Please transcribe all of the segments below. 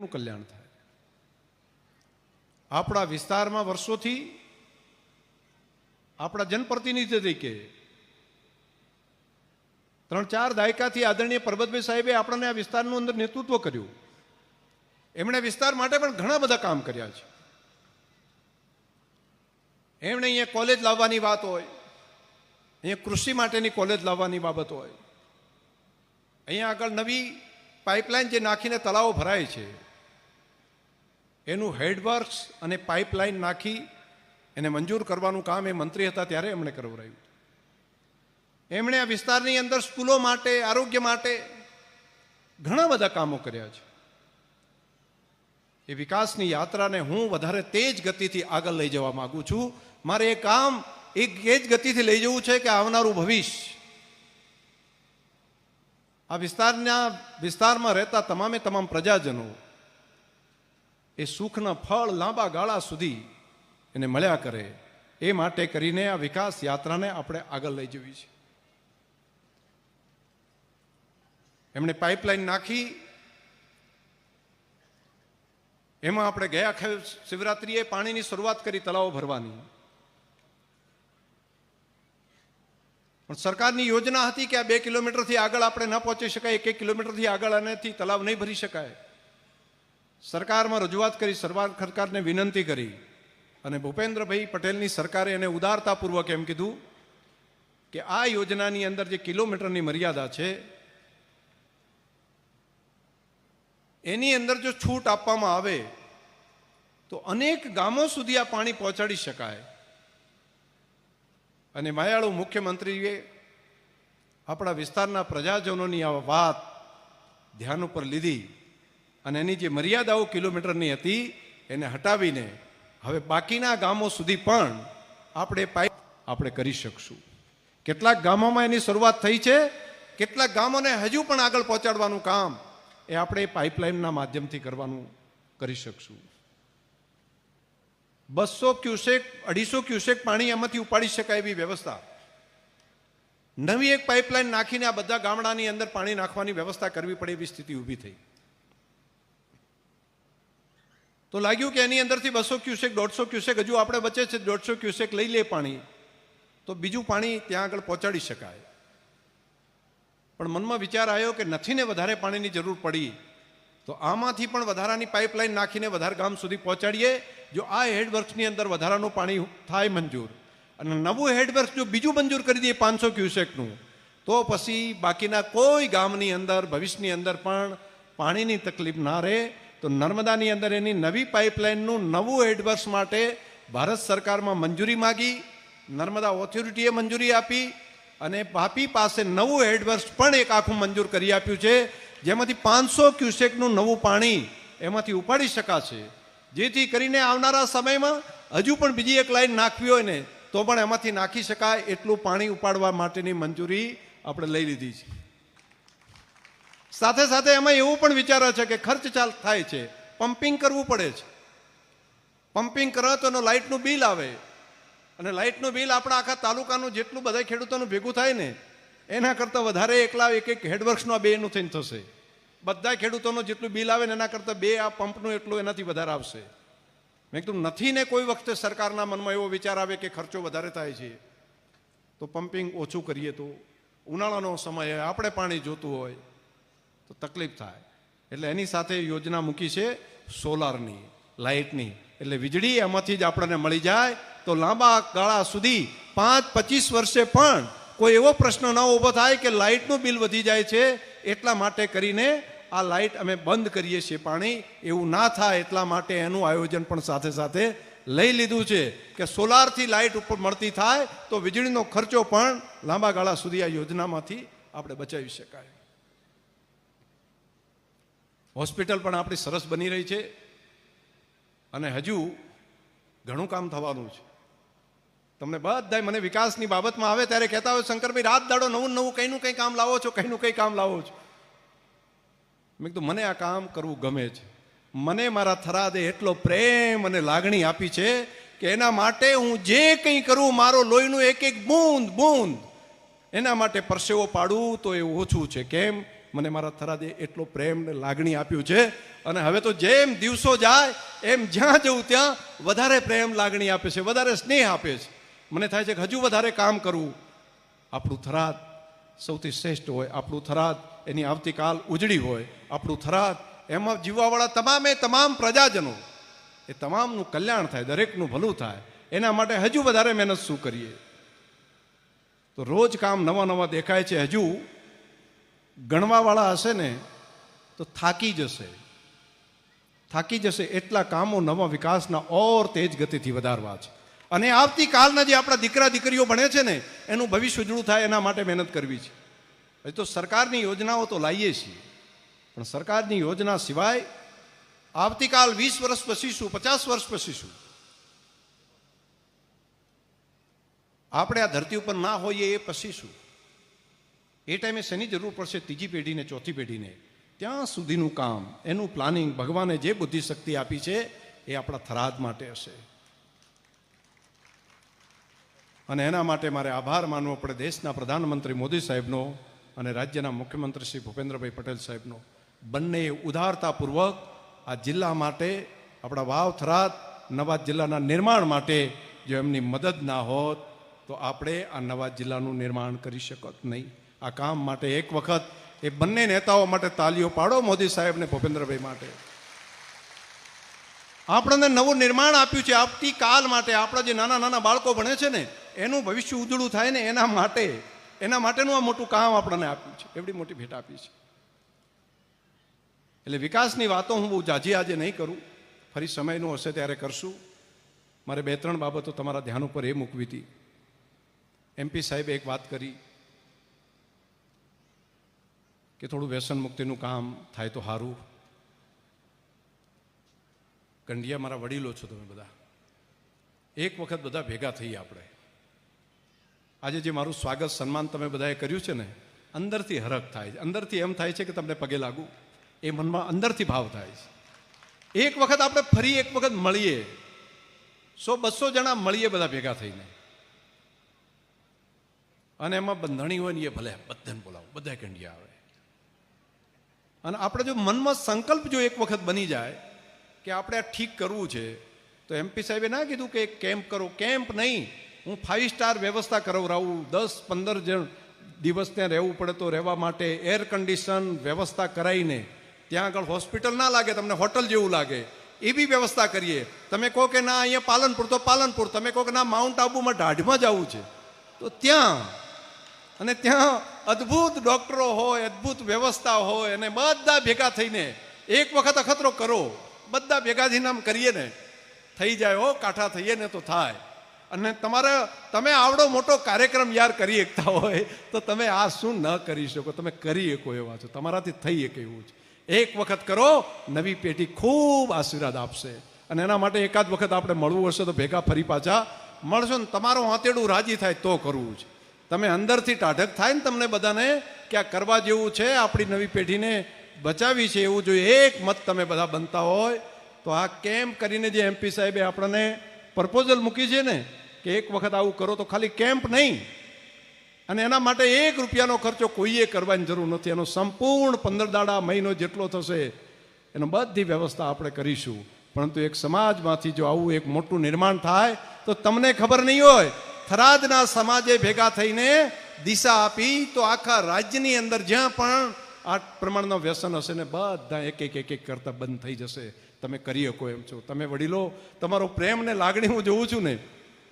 નું કલ્યાણ થાય. આપણા વિસ્તારમાં વર્ષોથી આપણા જનપ્રતિનિધિ તરીકે ત્રણ ચાર દાયકાથી આદરણીય પરબતભાઈ સાહેબે આપણને આ વિસ્તારનું અંદર નેતૃત્વ કર્યું. એમણે વિસ્તાર માટે પણ ઘણા બધા કામ કર્યા છે. એમણે અહીંયા કોલેજ લાવવાની વાત હોય, અહીંયા કૃષિ માટેની કોલેજ લાવવાની બાબત હોય. અહીંયા આગળ નવી પાઇપલાઇન જે નાખીને તળાવો ભરાય છે એનું હેડવર્ક્સ અને પાઇપલાઇન નાખી એને મંજૂર કરવાનું કામ એ મંત્રી હતા ત્યારે એમણે કરવરાયું. એમણે આ વિસ્તારની અંદર સ્કૂલો માટે, આરોગ્ય માટે ઘણા બધા કામો કર્યા છે. એ વિકાસની યાત્રાને હું વધારે તેજ ગતિથી આગળ લઈ જવા માગું છું. મારે એ કામ એક એ જ ગતિથી લઈ જવું છે કે આવનારું ભવિષ્ય. આ વિસ્તારના, વિસ્તારમાં રહેતા તમામે તમામ પ્રજાજનો એ સુખના ફળ લાંબા ગાળા સુધી એને મળ્યા કરે, એ માટે કરીને આ વિકાસ યાત્રાને આપણે આગળ લઈ જવી છે. એમણે પાઇપલાઇન નાખી. એમાં આપણે ગયા શિવરાત્રીએ પાણીની શરૂઆત કરી, તળાવો ભરવાની. પણ સરકારની યોજના હતી કે આ બે કિલોમીટરથી આગળ આપણે ન પહોંચી શકાય એક એક કિલોમીટરથી આગળ આનેથી તળાવ નહીં ભરી શકાય. સરકારમાં રજૂઆત કરી, સરકાર સરકારને વિનંતી કરી અને ભૂપેન્દ્રભાઈ પટેલની સરકારે એને ઉદારતાપૂર્વક એમ કીધું કે આ યોજનાની અંદર જે કિલોમીટરની મર્યાદા છે, એની અંદર જો છૂટ આપવામાં આવે, તો અનેક ગામો સુધી આ પાણી પહોંચાડી શકાય. અને માયાળુ મુખ્યમંત્રીએ આપણા વિસ્તારના પ્રજાજનોની આ વાત ધ્યાન ઉપર લીધી. અને એની જે મર્યાદાઓ કિલોમીટરની હતી, એને હટાવીને હવે બાકીના ગામો સુધી પણ આપણે પાઇપ આપણે કરી શકશું. કેટલાક ગામોમાં એની શરૂઆત થઈ છે, કેટલાક ગામોને હજુ પણ આગળ પહોંચાડવાનું કામ એ આપણે પાઇપલાઇનના માધ્યમથી કરવાનું કરી શકશું. બસો ક્યુસેક, અઢીસો ક્યુસેક પાણી એમાંથી ઉપાડી શકાય એવી વ્યવસ્થા. નવી એક પાઇપલાઇન નાખીને આ બધા ગામડાની અંદર પાણી નાખવાની વ્યવસ્થા કરવી પડે એવી સ્થિતિ ઊભી થઈ. તો લાગ્યું કે એની અંદરથી બસો ક્યુસેક, દોઢસો ક્યુસેક હજુ આપણે વચ્ચે છે, દોઢસો ક્યુસેક લઈ લે પાણી. તો બીજું પાણી ત્યાં આગળ પહોંચાડી શકાય. પણ મનમાં વિચાર આવ્યો કે નથી ને વધારે પાણીની જરૂર પડી, તો આમાંથી પણ વધારાની પાઇપલાઇન નાખીને વધારે ગામ સુધી પહોંચાડીએ, જો આ હેડવર્ક્સની અંદર વધારાનું પાણી થાય મંજૂર. અને નવું હેડવર્ક્સ જો બીજું મંજૂર કરી દઈએ પાંચસો ક્યુસેકનું, તો પછી બાકીના કોઈ ગામની અંદર, ભવિષ્યની અંદર પણ પાણીની તકલીફ ના રહે તો નર્મદાની અંદર એની નવી પાઇપલાઇનનું નવું એડવર્સ માટે ભારત સરકારમાં મંજૂરી માગી. નર્મદા ઓથોરિટીએ મંજૂરી આપી અને પાપી પાસે નવું એડવર્સ પણ એક આખું મંજૂર કરી આપ્યું છે. જેમાંથી પાંચસો ક્યુસેકનું નવું પાણી એમાંથી ઉપાડી શકાશે. જેથી કરીને આવનારા સમયમાં હજુ પણ બીજી એક લાઈન નાખવી હોય ને, તો પણ એમાંથી નાખી શકાય એટલું પાણી ઉપાડવા માટેની મંજૂરી આપણે લઈ લીધી છે. સાથે સાથે એમાં એવું પણ વિચારે છે કે ખર્ચ ચાલ થાય છે પમ્પિંગ કરવું પડે છે. પમ્પિંગ કરો તો એનો લાઇટનું બિલ આવે. અને લાઇટનું બિલ આપણા આખા તાલુકાનું જેટલું બધા ખેડૂતોનું ભેગું થાય ને, એના કરતાં વધારે એકલા એક એક હેડવર્ક્સનું આ બેનું થઈને થશે. બધા ખેડૂતોનું જેટલું બિલ આવે ને એના કરતાં બે આ પંપનું એટલું એનાથી વધારે આવશે. મેં કીધું, નથી ને કોઈ વખતે સરકારના મનમાં એવો વિચાર આવે કે ખર્ચો વધારે થાય છે. તો પમ્પિંગ ઓછું કરીએ તો ઉનાળાનો સમય, આપણે પાણી જોતું હોય તો તકલીફ થાય. એટલે એની સાથે યોજના મૂકી છે સોલારની, લાઇટની. એટલે વીજળી એમાંથી જ આપણને મળી જાય તો લાંબા ગાળા સુધી પાંચ પચીસ વર્ષે પણ કોઈ એવો પ્રશ્ન ન ઊભો થાય કે લાઇટનું બિલ વધી જાય છે એટલા માટે કરીને આ લાઇટ અમે બંધ કરીએ છીએ પાણી. એવું ના થાય એટલા માટે એનું આયોજન પણ સાથે સાથે લઈ લીધું છે કે સોલારથી લાઇટ ઉપર મળતી થાય તો વીજળીનો ખર્ચો પણ લાંબા ગાળા સુધી આ યોજનામાંથી આપણે બચાવી શકાય. હોસ્પિટલ પણ આપણી સરસ બની રહી છે અને હજુ ઘણું કામ થવાનું છે. તમને બધા મને વિકાસની બાબતમાં આવે ત્યારે કહેતા હોય, શંકરભાઈ, રાત દાડો નવું નવું કંઈનું કંઈ કામ લાવો છો કંઈનું કંઈ કામ લાવો છો. મેં કીધું, મને આ કામ કરવું ગમે છે. મને મારા થરાદે એટલો પ્રેમ અને લાગણી આપી છે કે એના માટે હું જે કંઈ કરું, મારો લોહીનું એક એક બૂંદ બૂંદ. એના માટે પરસેવો પાડું તો એ ઓછું છે. કેમ? મને મારા થરાદે એટલો પ્રેમ ને લાગણી આપ્યું છે. અને હવે તો જેમ દિવસો જાય, એમ જ્યાં જવું ત્યાં વધારે પ્રેમ લાગણી આપે છે, વધારે સ્નેહ આપે છે. મને થાય છે કે હજુ વધારે કામ કરવું. આપણું થરાદ સૌથી શ્રેષ્ઠ હોય, આપણું થરાદ એની આવતીકાલ ઉજળી હોય, આપણું થરાદ એમાં જીવવાવાળા તમામે તમામ પ્રજાજનો, એ તમામનું કલ્યાણ થાય, દરેકનું ભલું થાય. એના માટે હજુ વધારે મહેનત શું કરીએ? તો રોજ કામ નવા નવા દેખાય છે હજુ. ગણવાવાળા હશે ને, તો થાકી જશે. થાકી જશે એટલા કામો નવા વિકાસના ઓર તેજ ગતિથી વધારવા છે. અને આવતીકાલના જે આપણા દીકરા દીકરીઓ ભણે છે ને, એનું ભવિષ્ય ઉજળું થાય એના માટે મહેનત કરવી છે. હજી તો સરકારની યોજનાઓ તો લાવીએ છીએ, પણ સરકારની યોજના સિવાય આવતીકાલ વીસ વર્ષ પછી શું પચાસ વર્ષ પછી શું આપણે આ ધરતી ઉપર ના હોઈએ એ પછી શું એ ટાઈમે શેની જરૂર પડશે, ત્રીજી પેઢીને, ચોથી પેઢીને. ત્યાં સુધીનું કામ, એનું પ્લાનિંગ ભગવાને જે બુદ્ધિ શક્તિ આપી છે, એ આપણા થરાદ માટે હશે. અને એના માટે મારે આભાર માનવો પડે દેશના પ્રધાનમંત્રી મોદી સાહેબનો અને રાજ્યના મુખ્યમંત્રી શ્રી ભૂપેન્દ્રભાઈ પટેલ સાહેબનો. બંને ઉદારતાપૂર્વક આ જિલ્લા માટે, આપણા વાવ થરાદ નવા જિલ્લાના નિર્માણ માટે જો એમની મદદ ના હોત, તો આપણે આ નવા જિલ્લાનું નિર્માણ કરી શકત નહીં. આ કામ માટે એક વખત એ બંને નેતાઓ માટે તાલીઓ પાડો મોદી સાહેબ ને ભૂપેન્દ્રભાઈ માટે. આપણને નવું નિર્માણ આપ્યું છે આવતીકાલ માટે. આપણા જે નાના નાના બાળકો ભણે છે ને, એનું ભવિષ્ય ઉજળું થાય ને એના માટે, એના માટેનું આ મોટું કામ આપણને આપ્યું છે. એવડી મોટી ભેટ આપી છે. એટલે વિકાસની વાતો હું બહુ જાજી આજે નહીં કરું. ફરી સમયનું હશે ત્યારે કરશું. મારે બે ત્રણ બાબતો તમારા ધ્યાન ઉપર એ મૂકવી હતી. એમપી સાહેબે એક વાત કરી. કે થોડું વ્યસન મુક્તિનું કામ થાય તો સારું કંડિયા મારા વડીલો છો તમે બધા. એક વખત બધા ભેગા થઈએ આપણે. આજે જે મારું સ્વાગત સન્માન તમે બધાએ કર્યું છે ને, અંદરથી હરખ થાય છે. અંદરથી એમ થાય છે કે તમને પગે લાગુ. એ મનમાં અંદરથી ભાવ થાય છે. એક વખત આપણે ફરી એક વખત મળીએ. સો બસો જણા મળીએ બધા ભેગા થઈને. અને એમાં બંધણી હોય ને એ ભલે, બધાને બોલાવો. બધા કંડિયા આવે. અને આપણે જો મનમાં સંકલ્પ જો એક વખત બની જાય કે આપણે આ ઠીક કરવું છે, તો એમપી સાહેબે ના કીધું કે કેમ્પ કરો. કેમ્પ નહીં, હું ફાઇવ સ્ટાર વ્યવસ્થા કરાવરાવું દસ, પંદર જણ દિવસ ત્યાં રહેવું પડે તો રહેવા માટે એર કન્ડિશન વ્યવસ્થા કરાવીને ત્યાં આગળ હોસ્પિટલ ના લાગે, તમને હોટલ જેવું લાગે એવી વ્યવસ્થા કરીએ. તમે કહો કે ના, અહીંયા પાલનપુર, તો પાલનપુર. તમે કહો કે ના માઉન્ટ આબુમાં ઢાઢમાં જવું છે. તો ત્યાં અને ત્યાં અદ્ભુત ડોક્ટરો હોય, અદ્ભુત વ્યવસ્થા હોય અને બધા ભેગા થઈને એક વખત અખતરો કરો, બધા ભેગા થઈને આમ કરીએ ને, થઈ જાય હો, કાંઠા થઈએ ને તો થાય. અને તમારે, તમે આવડો મોટો કાર્યક્રમ યાર કરી શકતા હોય, તો તમે આ શું ન કરી શકો? તમે કરી શકો એવા છો. તમારાથી થઈ શકે એવું છે એક વખત કરો, નવી પેઢી ખૂબ આશીર્વાદ આપશે. અને એના માટે એકાદ વખત આપણે મળવું હશે તો ભેગા ફરી પાછા મળશો ને તમારું હાથેડું રાજી થાય તો કરવું છે તમે અંદરથી ટાઢક થાય ને તમને બધાને કે આ કરવા જેવું છે, આપણી નવી પેઢીને બચાવી છે એવું જોઈએ. એક મત તમે બધા બનતા હોય તો આ કેમ્પ કરીને જે એમપી સાહેબે આપણને પ્રપોઝલ મૂકી છે ને, કે એક વખત આવું કરો તો ખાલી કેમ્પ નહીં. અને એના માટે એક રૂપિયાનો ખર્ચો કોઈએ કરવાની જરૂર નથી. એનો સંપૂર્ણ પંદર દાડા મહિનો જેટલો થશે, એનો બધી વ્યવસ્થા આપણે કરીશું. પરંતુ એક સમાજમાંથી જો આવું એક મોટું નિર્માણ થાય, તો તમને ખબર નહીં હોય થરાદના સમાજે ભેગા થઈને દિશા આપી, તો આખા રાજ્યની અંદર જ્યાં પણ આ પ્રમાણનો વ્યસન હશે ને બધા એક એક એક એક કરતા બંધ થઈ જશે. તમે કરી શકો એમ છો. તમે વડીલો, તમારો પ્રેમ ને લાગણી હું જોઉં છું ને,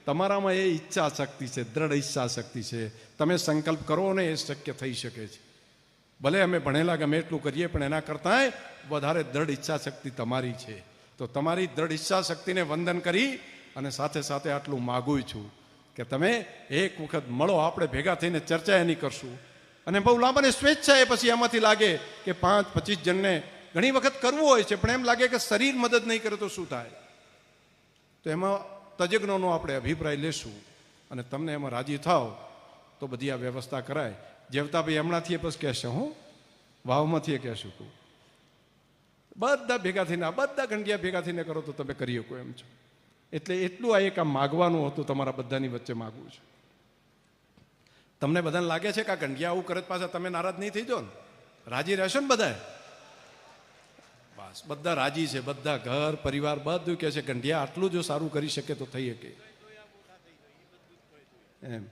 તમારામાં એ ઈચ્છા શક્તિ છે, દ્રઢ ઈચ્છા શક્તિ છે. તમે સંકલ્પ કરો ને એ શક્ય થઈ શકે છે. ભલે અમે ભણેલા ગમે એટલું કરીએ, પણ એના કરતાંય વધારે દ્રઢ ઈચ્છા શક્તિ તમારી છે. તો તમારી દ્રઢ ઈચ્છા શક્તિને વંદન કરી અને સાથે સાથે આટલું માગું છું. કે તમે એક વખત મળો, આપણે ભેગા થઈને ચર્ચા એની કરશું. અને બહુ લાંબાને સ્વેચ્છા એ પછી એમાંથી લાગે કે પાંચ, પચીસ જણને ઘણી વખત કરવું હોય છે, પણ એમ લાગે કે શરીર મદદ નહીં કરે તો શું થાય? તો એમાં તજજ્ઞોનો આપણે અભિપ્રાય લેશું અને તમને એમાં રાજી થાવ તો બધી આ વ્યવસ્થા કરાય. જેવતાભાઈ હમણાંથી પછી કહેશે, હું વાવમાંથી એ કહેશું તું બધા ભેગા થઈને બધા ગંડિયા ભેગા થઈને કરો તો તમે કરી શકો એમ છો. એટલે એટલું આ એક આ માગવાનું હતું તમારા બધાની વચ્ચે માગવું છે. તમને બધાને લાગે છે કે આ ગંઢિયા આવું કરે પાછા તમે નારાજ નહીં થઈ જાઓ ને? રાજી રહેશો ને બધા બસ, બધા રાજી છે, બધા ઘર, પરિવાર બધું કહે છે, ગંઢિયા આટલું જો સારું કરી શકે તો થઈ શકે. એમ.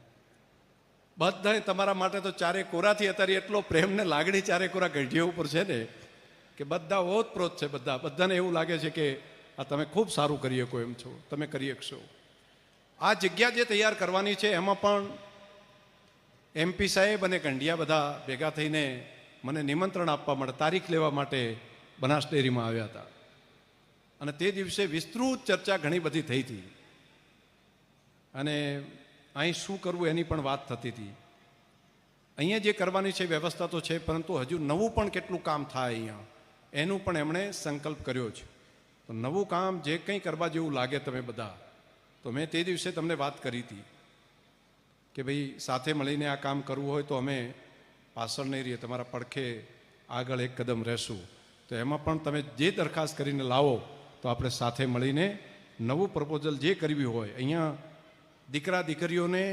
બધા તમારા માટે તો ચારે કોરાથી અત્યારે એટલો પ્રેમ ને લાગણી ચારે કોરા ગંઢિયા ઉપર છે ને, કે બધા ઓતપ્રોત છે બધા. બધાને એવું લાગે છે કે આ તમે ખૂબ સારું કરી શકો એમ છો. તમે કરી શકશો આ જગ્યા જે તૈયાર કરવાની છે, એમાં પણ એમપી સાહેબ અને કંડિયા બધા ભેગા થઈને મને નિમંત્રણ આપવા માટે, તારીખ લેવા માટે બનાસ ડેરીમાં આવ્યા હતા. અને તે દિવસે વિસ્તૃત ચર્ચા ઘણી બધી થઈ હતી. અને અહીં શું કરવું એની પણ વાત થતી હતી. અહીંયા જે કરવાની છે વ્યવસ્થા તો છે, પરંતુ હજુ નવું પણ કેટલું કામ થાય અહીંયા. એનું પણ એમણે સંકલ્પ કર્યો છે. તો નવું કામ જે કંઈ કરવા જેવું લાગે તમે બધા, તો મેં તે દિવસે તમને વાત કરી હતી કે ભાઈ સાથે મળીને આ કામ કરવું હોય તો અમે પાછળ નહીં રહીએ, તમારા પડખે આગળ એક કદમ રહેશું. તો એમાં પણ તમે જે દરખાસ્ત કરીને લાવો, તો આપણે સાથે મળીને નવું પ્રપોઝલ જે કરવી હોય, અહીંયા દીકરા દીકરીઓને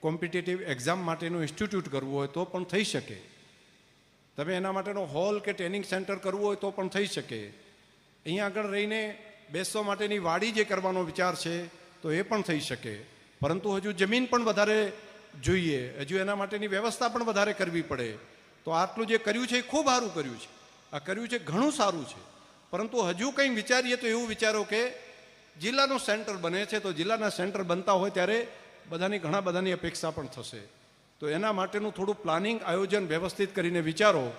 કોમ્પિટિટિવ એક્ઝામ માટેનું ઇન્સ્ટિટ્યૂટ કરવું હોય તો પણ થઈ શકે. તમે એના માટેનો હોલ કે ટ્રેનિંગ સેન્ટર કરવું હોય તો પણ થઈ શકે. અહીંયા આગળ રહીને બેસવા માટેની વાડી જે કરવાનો વિચાર છે, તો એ પણ થઈ શકે. પરંતુ હજુ જમીન પણ વધારે જોઈએ, હજુ એના માટેની વ્યવસ્થા પણ વધારે કરવી પડે. તો આટલું જે કર્યું છે એ ખૂબ સારું કર્યું છે. આ કર્યું છે ઘણું સારું છે. પરંતુ હજુ કંઈ વિચારીએ તો એવું વિચારો કે જિલ્લાનું સેન્ટર બને છે, તો જિલ્લાના સેન્ટર બનતા હોય ત્યારે બધાની ઘણા બધાની અપેક્ષા પણ થશે. તો એના માટેનું થોડું પ્લાનિંગ, આયોજન વ્યવસ્થિત કરીને વિચારો,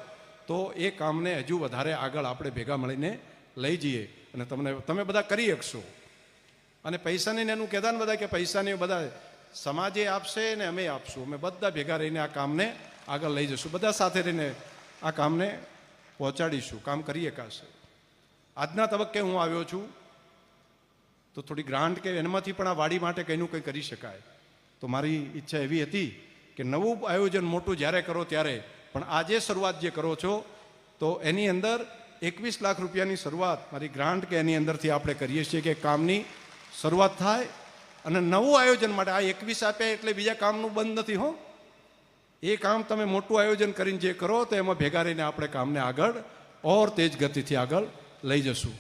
તો એ કામને હજુ વધારે આગળ આપણે ભેગા મળીને લઈ જઈએ. અને તમને, તમે બધા કરી શકશો. અને પૈસાની ને એનું કહેતા ને બધા કે પૈસાની બધા સમાજે આપશે ને અમે આપશું. અમે બધા ભેગા રહીને આ કામને આગળ લઈ જશું. બધા સાથે રહીને આ કામને પહોંચાડીશું. કામ કરી શકાશે આજના તબક્કે હું આવ્યો છું, તો થોડી ગ્રાન્ટ કે એનામાંથી પણ આ વાડી માટે કંઈનું કંઈ કરી શકાય. તો મારી ઈચ્છા એવી હતી કે નવું આયોજન મોટું જ્યારે કરો ત્યારે. પણ આજે શરૂઆત જે કરો છો, તો એની અંદર એકવીસ લાખ રૂપિયાની શરૂઆત મારી ગ્રાન્ટ કે એની અંદરથી આપણે કરીએ છીએ કે કામની શરૂઆત થાય અને નવું આયોજન માટે આ એકવીસ આપ્યા એટલે બીજા કામનું બંધ નથી, હો. એ કામ તમે મોટું આયોજન કરીને જે કરો તો એમાં ભેગા રહીને આપણે કામને આગળ ઓર તેજ ગતિથી આગળ લઈ જશું.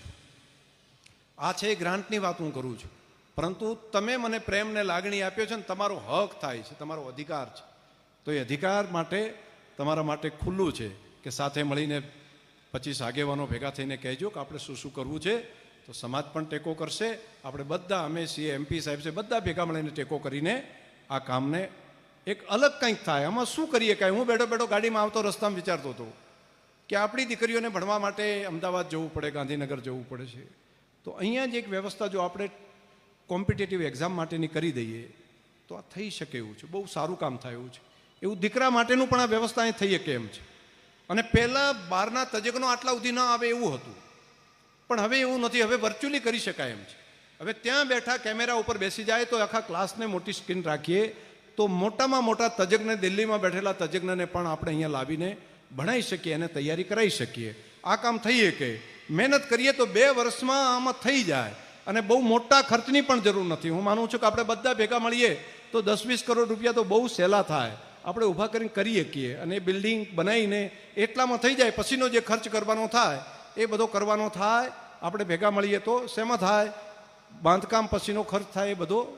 આ છે એ ગ્રાન્ટની વાત હું કરું છું. પરંતુ તમે મને પ્રેમને લાગણી આપ્યો છે ને તમારો હક થાય છે, તમારો અધિકાર છે. તો એ અધિકાર માટે તમારા માટે ખુલ્લું છે કે સાથે મળીને પચીસ આગેવાનો ભેગા થઈને કહેજો કે આપણે શું શું કરવું છે. તો સમાજ પણ ટેકો કરશે. આપણે બધા, અમે સીએ એમપી સાહેબ છે, બધા ભેગા મળીને ટેકો કરીને આ કામને એક અલગ કંઈક થાય. આમાં શું કરીએ કાંઈ? હું બેઠો બેઠો ગાડીમાં આવતો રસ્તામાં વિચારતો હતો કે આપણી દીકરીઓને ભણવા માટે અમદાવાદ જવું પડે, ગાંધીનગર જવું પડે છે. તો અહીંયા જ એક વ્યવસ્થા જો આપણે કોમ્પિટેટિવ એક્ઝામ માટેની કરી દઈએ, તો આ થઈ શકે એવું છે. બહુ સારું કામ થાય એવું છે. એવું દીકરા માટેનું પણ આ વ્યવસ્થા અહીં થઈ શકે એમ છે. અને પહેલાં બહારના તજજ્ઞો આટલા સુધી ન આવે એવું હતું. પણ હવે એવું નથી, હવે વર્ચ્યુઅલી કરી શકાય એમ છે. હવે ત્યાં બેઠા કેમેરા ઉપર બેસી જાય તો આખા ક્લાસને મોટી સ્ક્રીન રાખીએ તો મોટામાં મોટા તજજ્ઞ દિલ્હીમાં બેઠેલા તજજ્ઞને પણ આપણે અહીંયા લાવીને ભણાઈ શકીએ અને તૈયારી કરાવી શકીએ. આ કામ થઈ શકે મહેનત કરીએ તો બે વર્ષમાં આમાં થઈ જાય અને બહુ મોટા ખર્ચની પણ જરૂર નથી. હું માનું છું કે આપણે બધા ભેગા મળીએ તો દસ વીસ કરોડ રૂપિયા તો બહુ સહેલા થાય. આપણે ઊભા કરીને કરી શકીએ અને બિલ્ડિંગ બનાવીને એટલામાં થઈ જાય, પછીનો જે ખર્ચ કરવાનો થાય, એ બધો કરવાનો થાય, આપણે ભેગા મળીએ તો શેમાં થાય? બાંધકામ પછીનો ખર્ચ થાય, એ બધો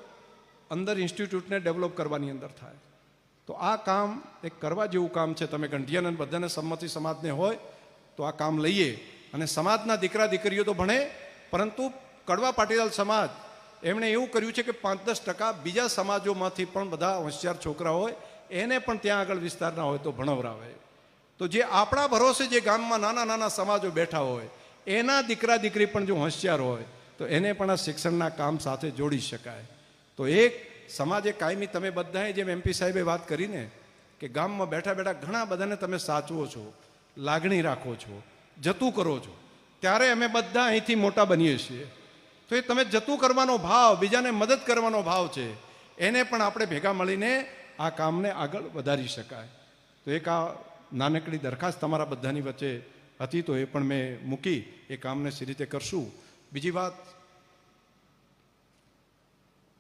અંદર ઇન્સ્ટિટ્યૂટને ડેવલપ કરવાની અંદર થાય. તો આ કામ એક કરવા જેવું કામ છે. તમે ગંઠિયાને બધાને સંમતિ સમાજને હોય, તો આ કામ લઈએ. અને સમાજના દીકરા દીકરીઓ તો ભણે, પરંતુ કડવા પાટીદાર સમાજ, એમણે એવું કર્યું છે કે પાંચ દસ ટકા બીજા સમાજોમાંથી પણ બધા હોશિયાર છોકરા હોય એને પણ ત્યાં આગળ વિસ્તારના હોય તો ભણવરાવે. તો જે આપણા ભરોસે જે ગામમાં નાના નાના સમાજો બેઠા હોય, એના દીકરા દીકરી પણ જો હોશિયાર હોય, તો એને પણ આ શિક્ષણના કામ સાથે જોડી શકાય. તો એક સમાજે કાયમી તમે બધાએ જેમ એમપી સાહેબે વાત કરીને કે ગામમાં બેઠા બેઠા ઘણા બધાને તમે સાચવો છો, લાગણી રાખો છો, જતું કરો છો. ત્યારે અમે બધા અહીંથી મોટા બનીએ છીએ. તો એ તમે જતું કરવાનો ભાવ, બીજાને મદદ કરવાનો ભાવ છે, એને પણ આપણે ભેગા મળીને આ કામને આગળ વધારી શકાય. તો એક આ નાનકડી દરખાસ્ત તમારા બધાની વચ્ચે હતી, તો એ પણ મેં મૂકી, એ કામને સી રીતે કરશું. બીજી વાત,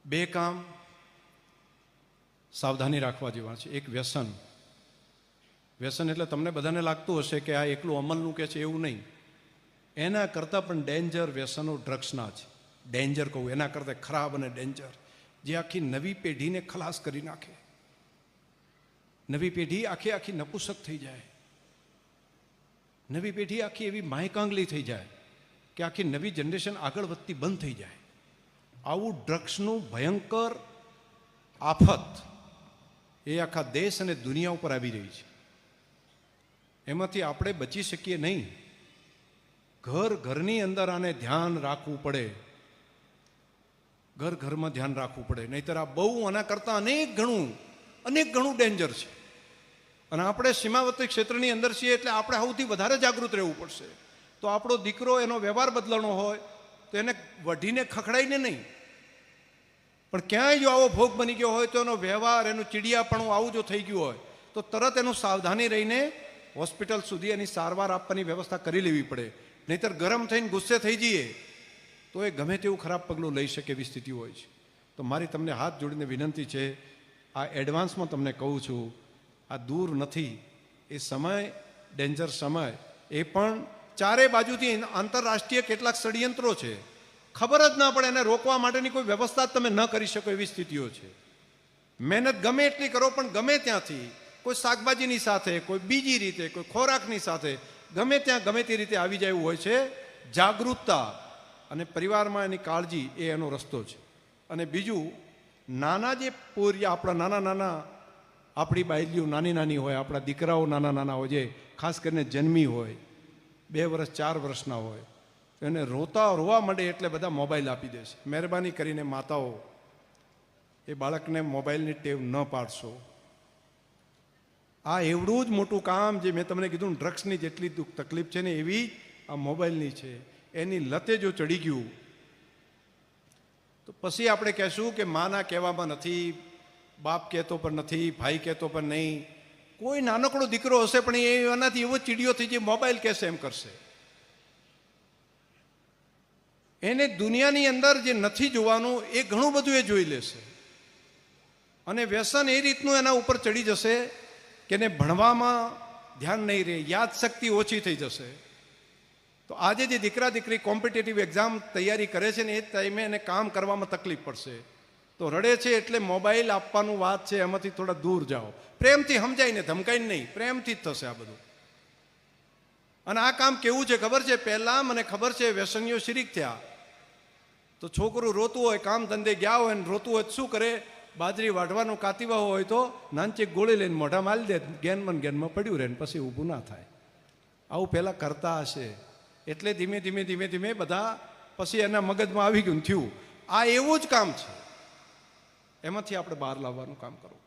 બે કામ સાવધાની રાખવા જેવા છે. એક વ્યસન. વ્યસન એટલે તમને બધાને લાગતું હશે કે આ એકલું અમલનું કે છે, એવું નહીં. એના કરતાં પણ ડેન્જર વ્યસનો ડ્રગ્સના છે. ડેન્જર કહું, એના કરતાં ખરાબ અને ડેન્જર. જે આખી નવી પેઢીને ખલાસ કરી નાખે. નવી પેઢી આખી આખી નપુસક થઈ જાય. નવી પેઢી આખી એવી માયકાંગલી થઈ જાય કે આખી નવી જનરેશન આગળ વધતી બંધ થઈ જાય. આવું ડ્રગ્સનું ભયંકર આફત એ આખા દેશ અને દુનિયા ઉપર આવી રહી છે. એમાંથી આપણે બચી શકીએ નહીં. ઘર ઘરની અંદર આને ધ્યાન રાખવું પડે. ઘર ઘરમાં ધ્યાન રાખવું પડે. નહીતર આ બહુ આના કરતાં અનેક ઘણું અનેક ઘણું ડેન્જર છે. અને આપણે સીમાવર્તી ક્ષેત્રની અંદર છીએ એટલે આપણે સૌથી વધારે જાગૃત રહેવું પડશે. તો આપણો દીકરો એનો વ્યવહાર બદલાનો હોય, તો એને વઢીને ખખડાઈને નહીં. પણ ક્યાંય જો આવો ભોગ બની ગયો હોય, તો એનો વ્યવહાર, એનું ચીડિયાપણું આવું જો થઈ ગયું હોય, તો તરત એનું સાવધાની રહીને હોસ્પિટલ સુધી એની સારવાર આપવાની વ્યવસ્થા કરી લેવી પડે. નહીતર ગરમ થઈને ગુસ્સે થઈ જઈએ, તો એ ગમે તેવું ખરાબ પગલું લઈ શકે એવી સ્થિતિ હોય છે. તો મારી તમને હાથ જોડીને વિનંતી છે, આ એડવાન્સમાં તમને કહું છું આ દૂર નથી. એ સમય, ડેન્જર સમય, એ પણ ચારે બાજુથી આંતરરાષ્ટ્રીય કેટલાક ષડયંત્રો છે. ખબર જ ના પડે એને રોકવા માટેની કોઈ વ્યવસ્થા તમે ન કરી શકો એવી સ્થિતિઓ છે. મહેનત ગમે એટલી કરો, પણ ગમે ત્યાંથી કોઈ શાકભાજીની સાથે, કોઈ બીજી રીતે, કોઈ ખોરાકની સાથે, ગમે ત્યાં ગમે તે રીતે આવી જાય એવું હોય છે. જાગૃતતા અને પરિવારમાં એની કાળજી એ એનો રસ્તો છે. અને બીજું, નાના જે પોરિયા, આપણા નાના નાના આપણી બાયલીઓ નાની નાની હોય, આપણા દીકરાઓ નાના નાના હોય, જે ખાસ કરીને જન્મી હોય, બે વર્ષ, ચાર વર્ષના હોય, એને રોતા રોવા માંડે એટલે બધા મોબાઈલ આપી દેશે મહેરબાની કરીને માતાઓ, એ બાળકને મોબાઈલની ટેવ ન પાડશો. આ એવડું જ મોટું કામ જે મેં તમને કીધું ડ્રગ્સની જેટલી દુઃખ તકલીફ છે ને, એવી આ મોબાઈલની છે. એની લતે જો ચડી ગયું, તો પછી આપણે કહેશું કે માના કહેવામાં નથી બાપ કહેતો પણ નથી, ભાઈ કહેતો પણ નહીં. કોઈ નાનકડો દીકરો હશે પણ એ એનાથી એવો ચીડિયો થઈ જાય મોબાઈલ કહેશે એમ કરશે. એને દુનિયાની અંદર જે નથી જોવાનું, એ ઘણું બધું એ જોઈ લેશે. અને વ્યસન એ રીતનું એના ઉપર ચડી જશે કે એને ભણવામાં ધ્યાન નહીં રહે યાદશક્તિ ઓછી થઈ જશે. તો આજે જે દીકરા દીકરી કોમ્પિટેટિવ એક્ઝામ તૈયારી કરે છે ને એ ટાઈમે એને કામ કરવામાં તકલીફ પડશે. તો રડે છે એટલે મોબાઈલ આપવાનું વાત છે, એમાંથી થોડા દૂર જાઓ. પ્રેમથી સમજાઈને ધમકાઈને નહીં. પ્રેમથી જ થશે આ બધું. અને આ કામ કેવું છે ખબર છે? પહેલાં મને ખબર છે, વ્યસનીઓ શરીક થયા. તો છોકરું રોતું હોય, કામ ધંધે ગયા હોય ને રોતું હોય શું કરે? બાજરી વાઢવાનું કાતીવા હોય તો નાનચી ગોળી લઈને મોઢા મારી દે, ગેનમાં ને ગેનમાં પડ્યું રહે પછી ઊભું ના થાય. આવું પહેલાં કરતા હશે. એટલે ધીમે ધીમે ધીમે ધીમે બધા પછી એના મગજમાં આવી ગયું થયું. આ એવું જ કામ છે. એમાંથી આપણે બહાર લાવવાનું કામ કરવું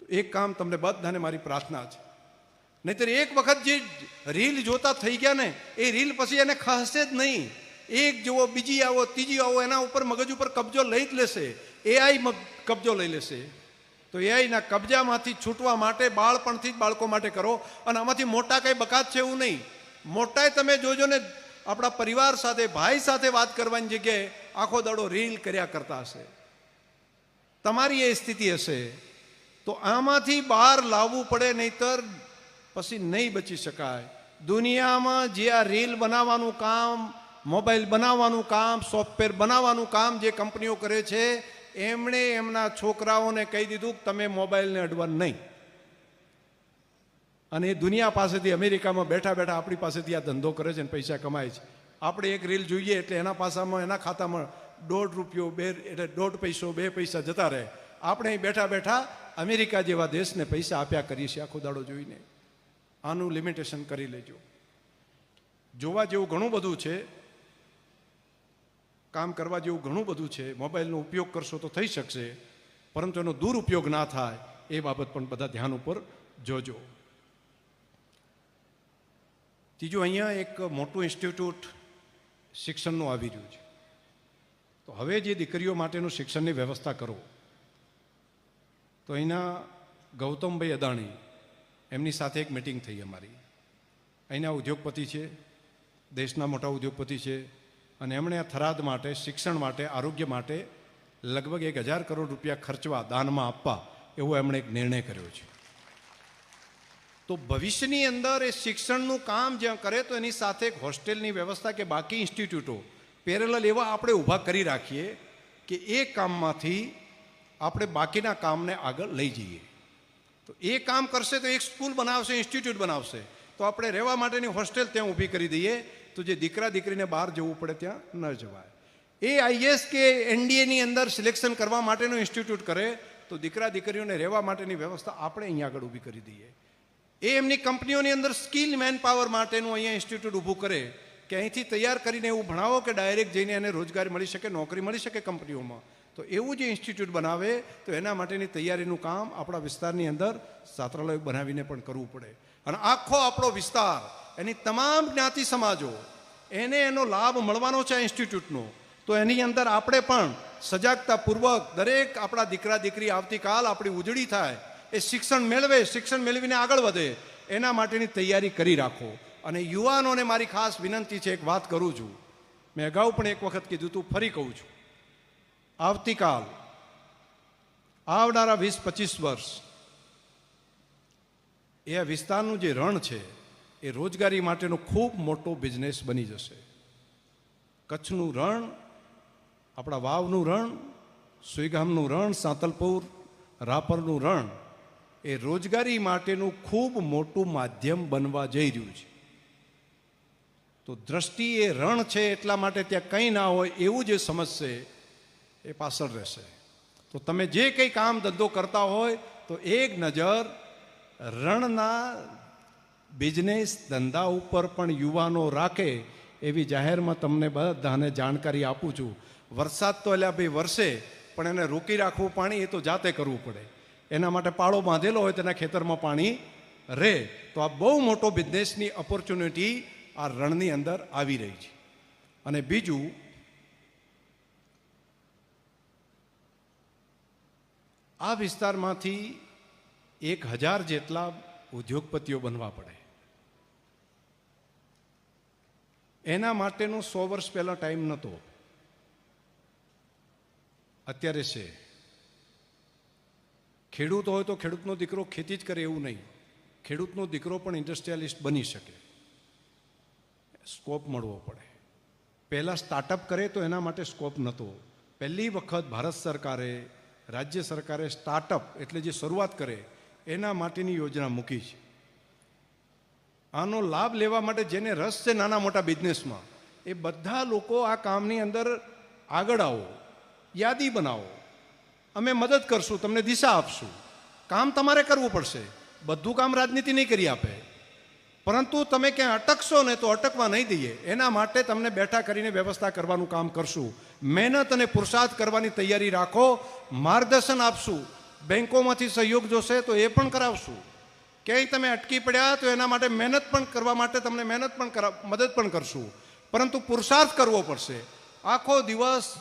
તો એક કામ તમને બધાને મારી પ્રાર્થના છે. નહીતર એક વખત જે રીલ જોતા થઈ ગયા ને, એ રીલ પછી એને ખસશે જ નહીં. એક જુઓ બીજી આવો, ત્રીજી આવો, એના ઉપર મગજ ઉપર કબજો લઈ જ લેશે. એઆઈ કબજો લઈ લેશે. તો એઆઈના કબજામાંથી છૂટવા માટે, બાળપણથી જ બાળકો માટે કરો. અને આમાંથી મોટા કંઈ બકાત છે એવું નહીં. મોટાએ તમે જોજો ને આપણા પરિવાર સાથે, ભાઈ સાથે વાત કરવાની જગ્યાએ આખો દાડો રીલ કર્યા કરતા હશે. તમારી એ સ્થિતિ હશે તો આમાંથી બહાર લાવવું પડે નહીતર પછી નહીં બચી શકાય. દુનિયામાં જે આ રીલ બનાવવાનું કામ, મોબાઈલ બનાવવાનું કામ, સોફ્ટવેર બનાવવાનું કામ જે કંપનીઓ કરે છે, એમણે એમના છોકરાઓને કહી દીધું કે તમે મોબાઈલને અડવાનું નહીં. અને એ દુનિયા પાસેથી અમેરિકામાં બેઠા બેઠા આપણી પાસેથી આ ધંધો કરે છે ને પૈસા કમાય છે. આપણે એક રીલ જોઈએ એટલે એના પાસામાં, એના ખાતામાં દોઢ રૂપિયો, બે એટલે દોઢ પૈસો, બે પૈસા જતા રહે. આપણે બેઠા બેઠા અમેરિકા જેવા દેશને પૈસા આપ્યા કરીએ છીએ આખો દાડો જોઈને. આનું લિમિટેશન કરી લેજો. જોવા જેવું ઘણું બધું છે, કામ કરવા જેવું ઘણું બધું છે, મોબાઈલનો ઉપયોગ કરશો તો થઈ શકશે, પરંતુ એનો દુરુપયોગ ના થાય એ બાબત પણ બધા ધ્યાન ઉપર જોજો. ત્રીજું અહીંયા એક મોટું ઇન્સ્ટિટ્યૂટ શિક્ષણનું આવી રહ્યું છે. તો હવે જે દીકરીઓ માટેનું શિક્ષણની વ્યવસ્થા કરો. તો અહીંના ગૌતમભાઈ અદાણી, એમની સાથે એક મિટિંગ થઈ અમારી. અહીંના ઉદ્યોગપતિ છે, દેશના મોટા ઉદ્યોગપતિ છે, અને એમણે આ થરાદ માટે, શિક્ષણ માટે, આરોગ્ય માટે લગભગ એક હજાર કરોડ રૂપિયા ખર્ચવા, દાનમાં આપવા એવો એમણે એક નિર્ણય કર્યો છે. તો ભવિષ્યની અંદર એ શિક્ષણનું કામ જ્યાં કરે તો એની સાથે એક હોસ્ટેલની વ્યવસ્થા કે બાકી ઇન્સ્ટિટ્યૂટો. પેરેલલ એવા આપણે ઊભા કરી રાખીએ કે એ કામમાંથી આપણે બાકીના કામને આગળ લઈ જઈએ. તો એ કામ કરશે તો એક સ્કૂલ બનાવશે, ઇન્સ્ટિટ્યૂટ બનાવશે. તો આપણે રહેવા માટેની હોસ્ટેલ ત્યાં ઊભી કરી દઈએ તો જે દીકરા દીકરીને બહાર જવું પડે ત્યાં ન જવાય. એ આઈએસ કે એનડીએની અંદર સિલેક્શન કરવા માટેનું ઇન્સ્ટિટ્યૂટ કરે તો દીકરા દીકરીઓને રહેવા માટેની વ્યવસ્થા આપણે અહીંયા આગળ ઊભી કરી દઈએ. એ એમની કંપનીઓની અંદર સ્કિલ મેન પાવર માટેનું અહીંયા ઇન્સ્ટિટ્યૂટ ઊભું કરે કે અહીંથી તૈયાર કરીને એવું ભણાવો કે ડાયરેક્ટ જઈને એને રોજગારી મળી શકે, નોકરી મળી શકે કંપનીઓમાં. તો એવું જે ઇન્સ્ટિટ્યૂટ બનાવે, તો એના માટેની તૈયારીનું કામ આપણા વિસ્તારની અંદર છાત્રાલય બનાવીને પણ કરવું પડે. અને આખો આપણો વિસ્તાર, એની તમામ જ્ઞાતિ સમાજો, એને એનો લાભ મળવાનો છે આ ઇન્સ્ટિટ્યૂટનો. તો એની અંદર આપણે પણ સજાગતાપૂર્વક દરેક આપણા દીકરા દીકરી આવતીકાલ આપણી ઉજળી થાય એ શિક્ષણ મેળવે, શિક્ષણ મેળવીને આગળ વધે, એના માટેની તૈયારી કરી રાખો. અને યુવાનોને મારી ખાસ વિનંતી છે, એક વાત કરું છું. મેં અગાઉ પણ એક વખત કીધું તું, ફરી કહું છું. આવતીકાલ, આવનારા વીસ પચીસ વર્ષ, એ આ વિસ્તારનું જે રણ છે, એ રોજગારી માટેનો ખૂબ મોટો બિઝનેસ બની જશે. કચ્છનું રણ, આપણા વાવનું રણ, સુઈગામનું રણ, સાંતલપુર, રાપરનું રણ એ રોજગારી માટેનું ખૂબ મોટું માધ્યમ બનવા જઈ રહ્યું છે. તો દ્રષ્ટિ એ રણ છે એટલા માટે ત્યાં કંઈ ના હોય એવું જે સમજશે એ પાછળ રહેશે. તો તમે જે કંઈ કામ ધંધો કરતા હોય તો એક નજર રણના બિઝનેસ ધંધા ઉપર પણ યુવાનો રાખે એવી જાહેરમાં તમને બધાને જાણકારી આપું છું. વરસાદ તો એટલે ભાઈ વરસે, પણ એને રોકી રાખવું પાણી એ તો જાતે કરવું પડે. એના માટે પાળો બાંધેલો હોય તેના ખેતરમાં પાણી રહે, તો આ બહુ મોટો બિઝનેસની ઓપોર્ચ્યુનિટી આ રણની અંદર આવી રહી છે. અને બીજું, આ વિસ્તારમાંથી એક હજાર જેટલા ઉદ્યોગપતિઓ બનવા પડે. એના માટેનો સો વર્ષ પહેલાં ટાઈમ નહોતો. અત્યારે છે. ખેડૂત હોય તો ખેડૂતનો દીકરો ખેતી જ કરે એવું નહીં. ખેડૂતનો દીકરો પણ ઇન્ડસ્ટ્રીયાલિસ્ટ બની શકે. સ્કોપ મળવો પડે. પહેલાં સ્ટાર્ટઅપ કરે તો એના માટે સ્કોપ નહોતો પહેલી વખત ભારત સરકારે, રાજ્ય સરકારે સ્ટાર્ટઅપ એટલે જે શરૂઆત કરે, એના માટેની યોજના મૂકી છે. આનો લાભ લેવા માટે જેને રસ છે નાના મોટા બિઝનેસમાં એ બધા લોકો આ કામની અંદર આગળ આવો, યાદી બનાવો. અમે મદદ કરશું, તમને દિશા આપશું. કામ તમારે કરવું પડશે. બધું કામ રાજનીતિ નહીં કરી આપે. પરંતુ તમે ક્યાં અટકશો ને તો અટકવા નહીં દઈએ. એના માટે તમને બેઠા કરીને વ્યવસ્થા કરવાનું કામ કરશું. મહેનત અને પુરુષાર્થ કરવાની તૈયારી રાખો. માર્ગદર્શન આપશું. બેંકોમાંથી સહયોગ જોશે તો એ પણ કરાવશું. ક્યાંય તમે અટકી પડ્યા તો એના માટે મહેનત પણ કરવા માટે તમને મહેનત પણ કરા, મદદ પણ કરશું. પરંતુ પુરુષાર્થ કરવો પડશે. આખો દિવસ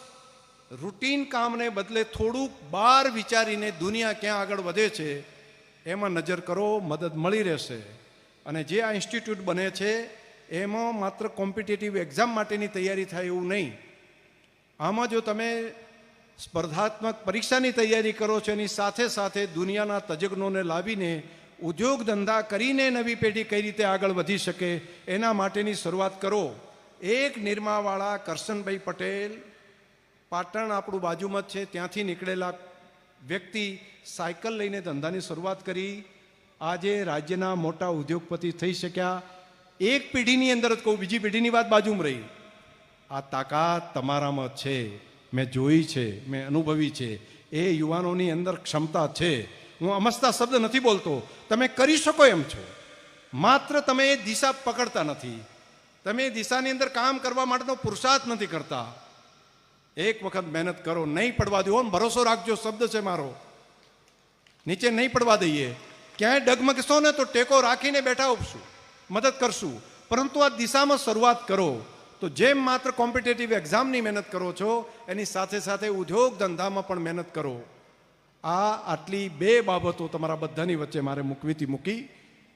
રૂટીન કામને બદલે થોડુંક બહાર વિચારીને દુનિયા ક્યાં આગળ વધે છે, એમાં નજર કરો, મદદ મળી રહેશે. અને જે આ ઇન્સ્ટિટ્યૂટ બને છે, એમાં માત્ર કોમ્પિટેટિવ એક્ઝામ માટેની તૈયારી થાય એવું નહીં. આમાં જો તમે સ્પર્ધાત્મક પરીક્ષાની તૈયારી કરો છો, એની સાથે સાથે દુનિયાના તજજ્ઞોને લાવીને ઉદ્યોગ ધંધા કરીને નવી પેઢી કઈ રીતે આગળ વધી શકે, એના માટેની શરૂઆત કરો. એક નિરમાવાળા કરશનભાઈ પટેલ પાટણ આપણું બાજુમાં જ છે. ત્યાંથી નીકળેલા વ્યક્તિ સાયકલ લઈને ધંધાની શરૂઆત કરી. આજે રાજ્યના મોટા ઉદ્યોગપતિ થઈ શક્યા. એક પેઢીની અંદર જ કહું, બીજી પેઢીની વાત બાજુમાં રહી. આ તાકાત તમારામાં છે. મેં જોઈ છે, મેં અનુભવી છે. એ યુવાનોની અંદર ક્ષમતા છે. હું અમસ્તા શબ્દ નથી બોલતો. તમે કરી શકો એમ છો. માત્ર તમે એ દિશા પકડતા નથી. તમે દિશાની અંદર કામ કરવા માટેનો પુરુષાર્થ નથી કરતા. એક વખત મહેનત કરો, નહીં પડવા દો ભરોસો રાખજો, શબ્દ છે મારો. નીચે નહીં પડવા દઈએ. ક્યાંય ડગમગશો ને તો ટેકો રાખીને બેઠા ઉપશું મદદ કરશું. પરંતુ આ દિશામાં શરૂઆત કરો. તો જેમ માત્ર કોમ્પિટેટિવ એક્ઝામની મહેનત કરો છો, એની સાથે સાથે ઉદ્યોગ ધંધામાં પણ મહેનત કરો. આ આટલી બે બાબતો તમારા બધાની વચ્ચે મારે મૂકવીથી મૂકી.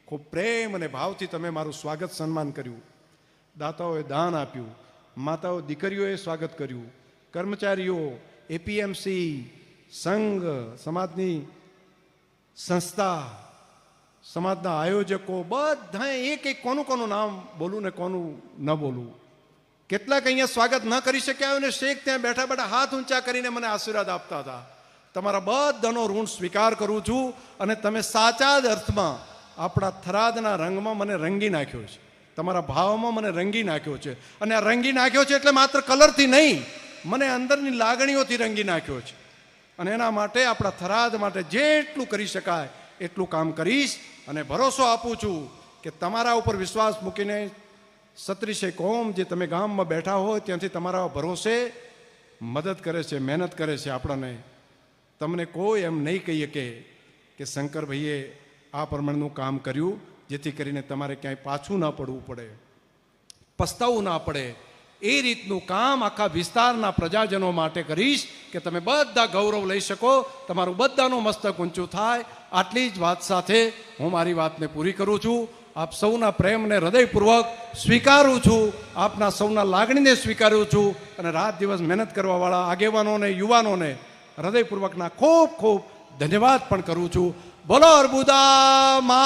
ખૂબ પ્રેમ અને ભાવથી તમે મારું સ્વાગત સન્માન કર્યું. દાતાઓએ દાન આપ્યું. માતાઓ, દીકરીઓએ સ્વાગત કર્યું. કર્મચારીઓ એપીએમસી સંઘ, સમાજની સંસ્થા, સમાજના આયોજકો બધા એક એક કોનું કોનું નામ બોલું ને કોનું ન બોલવું. કેટલાક અહીંયા સ્વાગત ન કરી શક્યા હોય ને શેખ ત્યાં બેઠા બેઠા હાથ ઊંચા કરીને મને આશીર્વાદ આપતા હતા. તમારા બધાનો ઋણ સ્વીકાર કરું છું અને તમે સાચા જ અર્થમાં આપણા થરાદના રંગમાં મને રંગી નાખ્યો છે. તમારા ભાવમાં મને રંગી નાખ્યો છે. અને આ રંગી નાખ્યો છે એટલે માત્ર કલરથી નહીં મને અંદરની લાગણીઓથી રંગી નાખ્યો છે. અને એના માટે આપણા થરાદ માટે જેટલું કરી શકાય, એટલું કામ કરીશ અને ભરોસો આપું છું કે તમારા ઉપર વિશ્વાસ મૂકીને સત્રીસે કોમ જે તમે ગામમાં બેઠા હોય ત્યાંથી તમારા ભરોસે મદદ કરે છે, મહેનત કરે છે આપણને. તમને કોઈ એમ નહીં કહીએ કે કે શંકરભાઈએ આ પ્રમાણનું કામ કર્યું, જેથી કરીને તમારે ક્યાંય પાછું ન પડવું પડે, પસ્તાવું ના પડે. એ રીતનું કામ આખા વિસ્તારના પ્રજાજનો માટે કરીશ કે તમે બધા ગૌરવ લઈ શકો, તમારું બધાનું મસ્તક ઊંચું થાય. આટલી જ વાત સાથે હું મારી વાતને પૂરી કરું છું. આપ સૌના પ્રેમને હૃદયપૂર્વક સ્વીકારું છું. આપના સૌના લાગણીને સ્વીકારું છું અને રાત દિવસ મહેનત કરવાવાળા આગેવાનોને, યુવાનોને હૃદયપૂર્વકના ખૂબ ખૂબ ધન્યવાદ પણ કરું છું. બોલો અર્બુદા મા